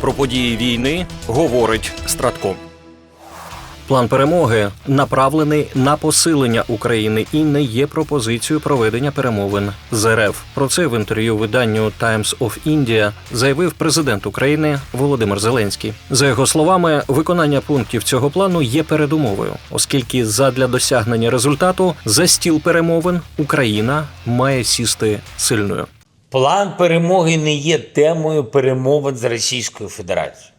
Про події війни говорить Стратком. План перемоги направлений на посилення України і не є пропозицією проведення перемовин з РФ. Про це в інтерв'ю виданню Times of India заявив президент України Володимир Зеленський. За його словами, виконання пунктів цього плану є передумовою, оскільки задля досягнення результату за стіл перемовин Україна має сісти сильною. План перемоги не є темою перемовин з Російською Федерацією.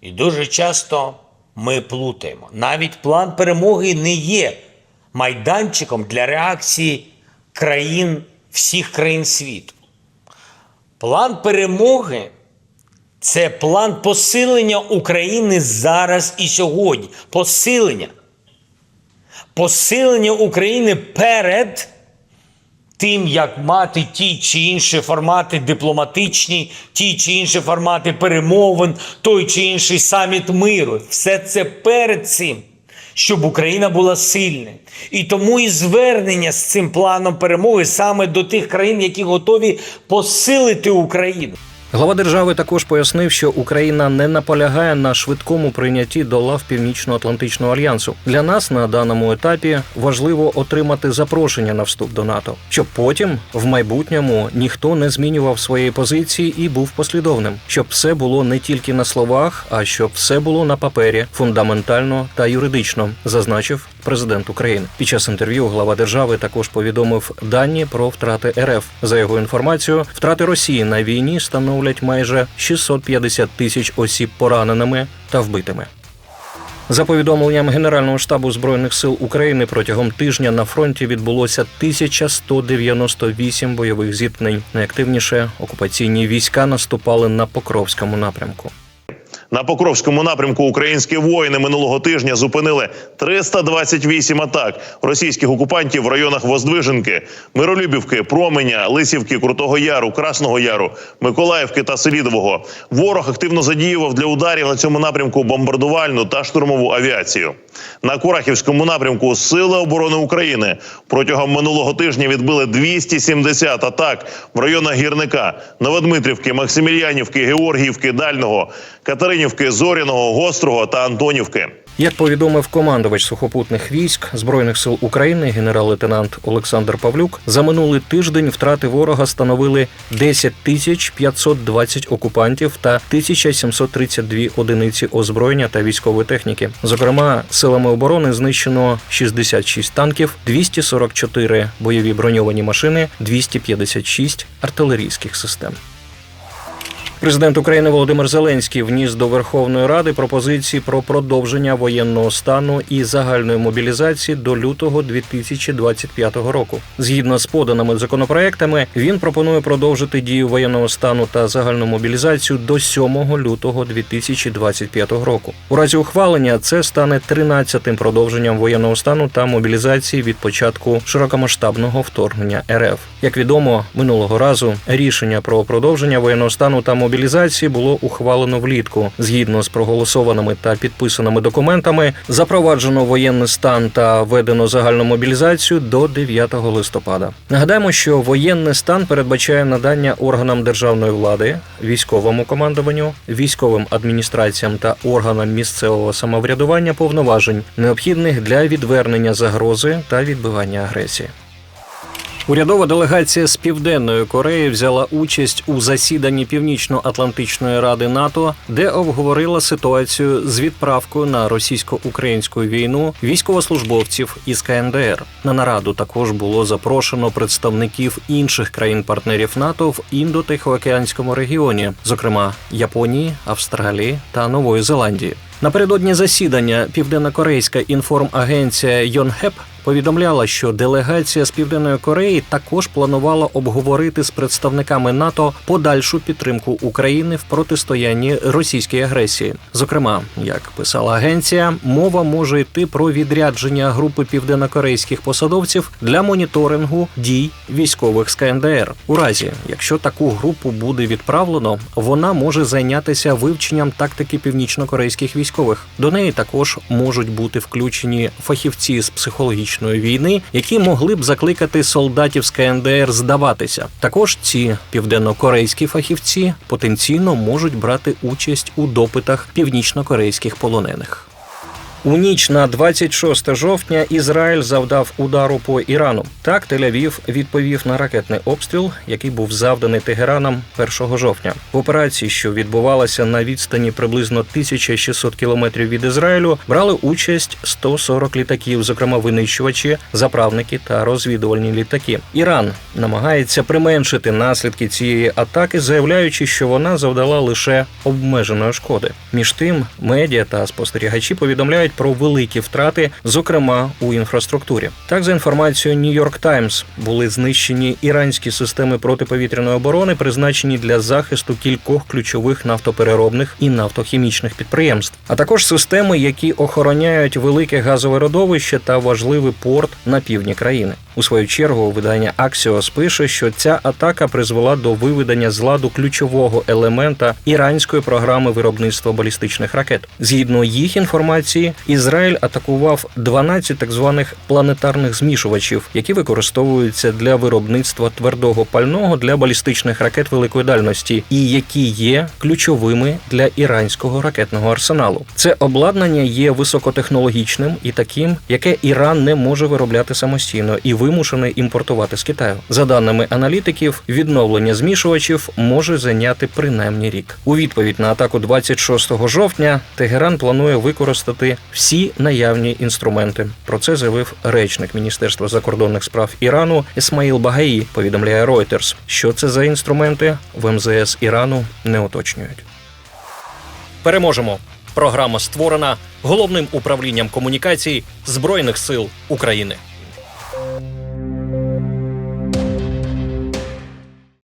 І дуже часто ми плутаємо. Навіть план перемоги не є майданчиком для реакції країн всіх країн світу. План перемоги це план посилення України зараз і сьогодні. Посилення. Посилення України перед тим, як мати ті чи інші формати дипломатичні, ті чи інші формати перемовин, той чи інший саміт миру. Все це перед цим, щоб Україна була сильна. І тому і звернення з цим планом перемоги саме до тих країн, які готові посилити Україну. Глава держави також пояснив, що Україна не наполягає на швидкому прийнятті до лав Північно-Атлантичного альянсу. Для нас на даному етапі важливо отримати запрошення на вступ до НАТО, щоб потім в майбутньому ніхто не змінював своєї позиції і був послідовним, щоб все було не тільки на словах, а щоб все було на папері фундаментально та юридично, зазначив президент України. Під час інтерв'ю глава держави також повідомив дані про втрати РФ. За його інформацією, втрати Росії на війні становлять майже 650 тисяч осіб пораненими та вбитими. За повідомленням Генерального штабу збройних сил України протягом тижня на фронті відбулося 1198 бойових зіткнень. Найактивніше окупаційні війська наступали на Покровському напрямку. На Покровському напрямку українські воїни минулого тижня зупинили 328 атак російських окупантів в районах Воздвиженки, Миролюбівки, Променя, Лисівки, Крутого Яру, Красного Яру, Миколаївки та Селідового. Ворог активно задіював для ударів на цьому напрямку бомбардувальну та штурмову авіацію. На Курахівському напрямку Сили оборони України протягом минулого тижня відбили 270 атак в районах Гірника, Новодмитрівки, Максимільянівки, Георгіївки, Дального, Катеринівки, Зоряного, Гострого та Антонівки. Як повідомив командувач сухопутних військ збройних сил України, генерал-лейтенант Олександр Павлюк, за минулий тиждень втрати ворога становили 10 тисяч 520 окупантів та 1732 одиниці озброєння та військової техніки. Зокрема, силами оборони знищено 66 танків, 244 бойові броньовані машини, 256 артилерійських систем. Президент України Володимир Зеленський вніс до Верховної Ради пропозиції про продовження воєнного стану і загальної мобілізації до лютого 2025 року. Згідно з поданими законопроектами, він пропонує продовжити дію воєнного стану та загальну мобілізацію до 7 лютого 2025 року. У разі ухвалення це стане 13-тим продовженням воєнного стану та мобілізації від початку широкомасштабного вторгнення РФ. Як відомо, минулого разу рішення про продовження воєнного стану та мобілізації було ухвалено влітку. Згідно з проголосованими та підписаними документами, запроваджено воєнний стан та введено загальну мобілізацію до 9 листопада. Нагадаємо, що воєнний стан передбачає надання органам державної влади, військовому командуванню, військовим адміністраціям та органам місцевого самоврядування повноважень, необхідних для відвернення загрози та відбивання агресії. Урядова делегація з Південної Кореї взяла участь у засіданні Північно-Атлантичної ради НАТО, де обговорила ситуацію з відправкою на російсько-українську війну військовослужбовців із КНДР. На нараду також було запрошено представників інших країн-партнерів НАТО в індо-тихоокеанському регіоні, зокрема Японії, Австралії та Нової Зеландії. Напередодні засідання Південнокорейська інформагенція Йонхеп повідомляла, що делегація з Південної Кореї також планувала обговорити з представниками НАТО подальшу підтримку України в протистоянні російській агресії. Зокрема, як писала агенція, мова може йти про відрядження групи південнокорейських посадовців для моніторингу дій військових з КНДР. У разі, якщо таку групу буде відправлено, вона може зайнятися вивченням тактики північнокорейських військових. До неї також можуть бути включені фахівці з психологічної північної війни, які могли б закликати солдатів з КНДР здаватися. Також ці південно-корейські фахівці потенційно можуть брати участь у допитах північно-корейських полонених. У ніч на 26 жовтня Ізраїль завдав удару по Ірану. Так Тель-Авів відповів на ракетний обстріл, який був завданий Тегераном 1 жовтня. В операції, що відбувалася на відстані приблизно 1600 кілометрів від Ізраїлю, брали участь 140 літаків, зокрема винищувачі, заправники та розвідувальні літаки. Іран намагається применшити наслідки цієї атаки, заявляючи, що вона завдала лише обмеженої шкоди. Між тим, медіа та спостерігачі повідомляють про великі втрати, зокрема у інфраструктурі. Так, за інформацією New York Times, були знищені іранські системи протиповітряної оборони, призначені для захисту кількох ключових нафтопереробних і нафтохімічних підприємств, а також системи, які охороняють велике газове родовище та важливий порт на півдні країни. У свою чергу видання Axios пише, що ця атака призвела до виведення з ладу ключового елемента іранської програми виробництва балістичних ракет. Згідно їх інформації, Ізраїль атакував 12 так званих планетарних змішувачів, які використовуються для виробництва твердого пального для балістичних ракет великої дальності, і які є ключовими для іранського ракетного арсеналу. Це обладнання є високотехнологічним і таким, яке Іран не може виробляти самостійно і вимушений імпортувати з Китаю. За даними аналітиків, відновлення змішувачів може зайняти принаймні рік. У відповідь на атаку 26 жовтня Тегеран планує використати всі наявні інструменти. Про це заявив речник Міністерства закордонних справ Ірану Ісмаїл Багаї. Повідомляє Reuters. Що це за інструменти в МЗС Ірану не уточнюють. Переможемо. Програма створена головним управлінням комунікацій Збройних сил України.